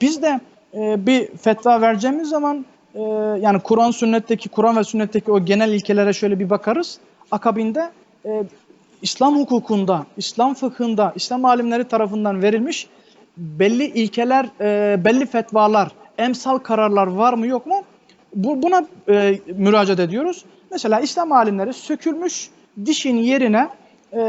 biz de e, bir fetva vereceğimiz zaman e, yani Kur'an sünnetteki Kur'an ve sünnetteki o genel ilkelere şöyle bir bakarız. Akabinde e, İslam hukukunda, İslam fıkhında, İslam alimleri tarafından verilmiş belli ilkeler, e, belli fetvalar, emsal kararlar var mı yok mu? Bu, buna e, müracaat ediyoruz. Mesela İslam alimleri sökülmüş dişin yerine e,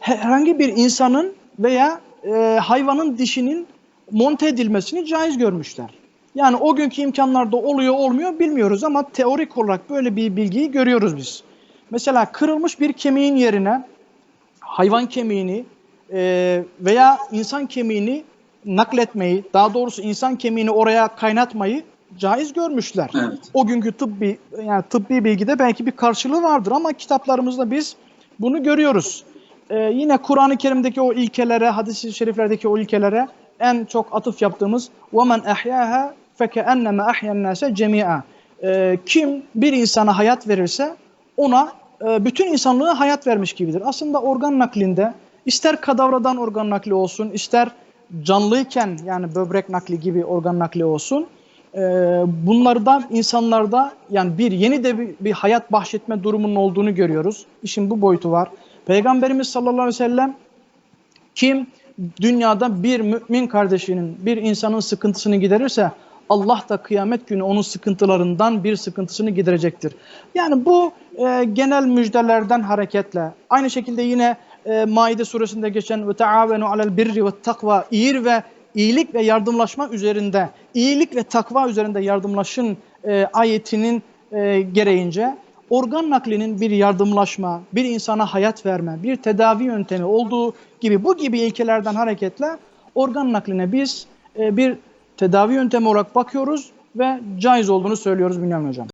herhangi bir insanın veya e, hayvanın dişinin monte edilmesini caiz görmüşler. Yani o günkü imkanlarda oluyor olmuyor bilmiyoruz ama teorik olarak böyle bir bilgiyi görüyoruz biz. Mesela kırılmış bir kemiğin yerine hayvan kemiğini e, veya insan kemiğini nakletmeyi, daha doğrusu insan kemiğini oraya kaynatmayı caiz görmüşler. Evet. O günkü tıbbi yani tıbbi bilgide belki bir karşılığı vardır ama kitaplarımızda biz bunu görüyoruz. Ee, yine Kur'an-ı Kerim'deki o ilkelere, hadis-i şeriflerdeki o ilkelere en çok atıf yaptığımız وَمَنْ اَحْيَاهَا فَكَأَنَّمَا اَحْيَا النَّاسَ جَمِيعًا Ee, Kim bir insana hayat verirse ona e, bütün insanlığı hayat vermiş gibidir. Aslında organ naklinde ister kadavradan organ nakli olsun, ister canlıyken yani böbrek nakli gibi organ nakli olsun, e, bunlardan insanlarda yani bir yeni de bir, bir hayat bahşetme durumunun olduğunu görüyoruz. İşin bu boyutu var. Peygamberimiz sallallahu aleyhi ve sellem kim dünyada bir mümin kardeşinin, bir insanın sıkıntısını giderirse Allah da kıyamet günü onun sıkıntılarından bir sıkıntısını giderecektir. Yani bu e, genel müjdelerden hareketle aynı şekilde yine e, Maide suresinde geçen ve taavenu alel birri ve takva iyir ve iyilik ve yardımlaşma üzerinde, iyilik ve takva üzerinde yardımlaşın e, ayetinin e, gereğince organ naklinin bir yardımlaşma, bir insana hayat verme, bir tedavi yöntemi olduğu gibi bu gibi ilkelerden hareketle organ nakline biz e, bir tedavi yöntemi olarak bakıyoruz ve caiz olduğunu söylüyoruz Bünyamin Hocam.